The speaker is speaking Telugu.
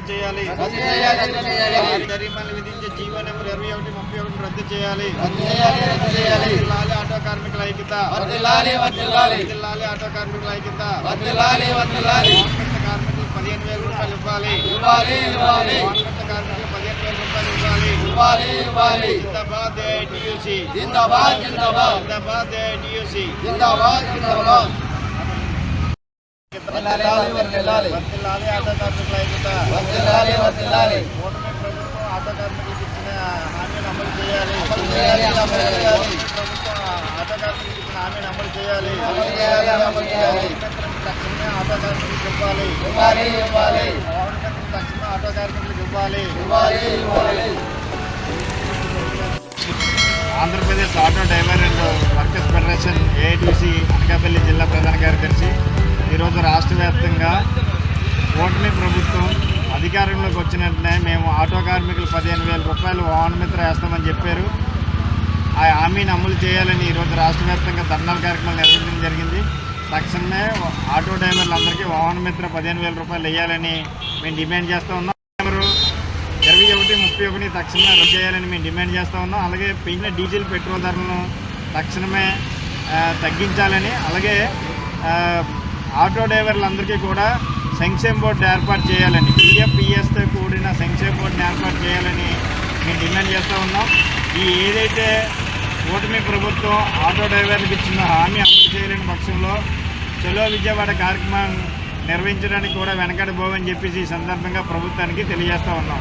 రద్దు చేయాలి. జరిమానాలు విధించే జీవో నెంబర్ ఇరవై ఒకటి ముప్పై ఒకటి రద్దు చేయాలి. జిల్లాలి ఆటో కార్మికుల ఐక్యత. జిల్లాలి ఆటో కార్మికుల ఐక్యత. కార్మికులు పదిహేను వేల రూపాయలు ఇవ్వాలి. కార్మికులు పదిహేను వేల రూపాయలు ఇవ్వాలి. ఇవ్వాలి ఇవ్వాలి. జిందాబాద్ జిందాబాద్ జిందాబాద్. జిందాబాద్ జిందాబాద్ జిందాబాద్. వర్తిల్లాలి. ఆటో కార్మికుల ఐక్యత వర్ధిల్లాలి వర్ధిల్లాలి కూటమి ప్రభుత్వం ఆటో కార్మికులకు ఇచ్చిన హామీని అమలు చేయాలి. అమలు చేయాలి, అమలు చేయాలి. కూటమి ప్రభుత్వం ఆటో కార్మికులకు ఇచ్చిన హామీని అమలు చేయాలి. అమలు చేయాలి, అమలు చేయాలి. తక్షణమే ఆటో కార్మికులకు ఇవ్వాలి. ఇవ్వాలి ఇవ్వాలి. గవర్నమెంట్ తక్షణమే ఆటో కార్మికులకు ఇవ్వాలి. ఇవ్వాలి ఇవ్వాలి. Andhra Pradesh auto driver and workers federation AITC Anakapalli జిల్లా ప్రధాన కార్యదర్శి ఈరోజు రాష్ట్ర వ్యాప్తంగా ఓటమి ప్రభుత్వం అధికారంలోకి వచ్చిన వెంటనే మేము ఆటో కార్మికులు పదిహేను వేల రూపాయలు వాహన మిత్ర వేస్తామని చెప్పారు. ఆ హామీని అమలు చేయాలని ఈరోజు రాష్ట్ర వ్యాప్తంగా ధర్నాల కార్యక్రమాలు నిర్వహించడం జరిగింది. తక్షణమే ఆటో డ్రైవర్లందరికీ వాహనమిత్ర పదిహేను వేల రూపాయలు వేయాలని మేము డిమాండ్ చేస్తూ ఉన్నాం. ఇరవై ఒకటి ముప్పై ఒకటి తక్షణమే రద్దు చేయాలని మేము డిమాండ్ చేస్తూ ఉన్నాం. అలాగే పెంచిన డీజిల్ పెట్రోల్ ధరలను తక్షణమే తగ్గించాలని అలాగే ఆటో డ్రైవర్లందరికీ కూడా సంక్షేమ బోర్డు ఏర్పాటు చేయాలని పిఎఫ్పిఎస్తో కూడిన సంక్షేమ బోర్డుని ఏర్పాటు చేయాలని మేము డిమాండ్ చేస్తూ ఉన్నాం. ఈ ఏదైతే కూటమి ప్రభుత్వం ఆటో డ్రైవర్లకు ఇచ్చిన హామీ అమలు చేయలేని పక్షంలో చలో విజయవాడ కార్యక్రమం నిర్వహించడానికి కూడా వెనకడిపోవని చెప్పేసి ఈ సందర్భంగా ప్రభుత్వానికి తెలియజేస్తూ ఉన్నాం.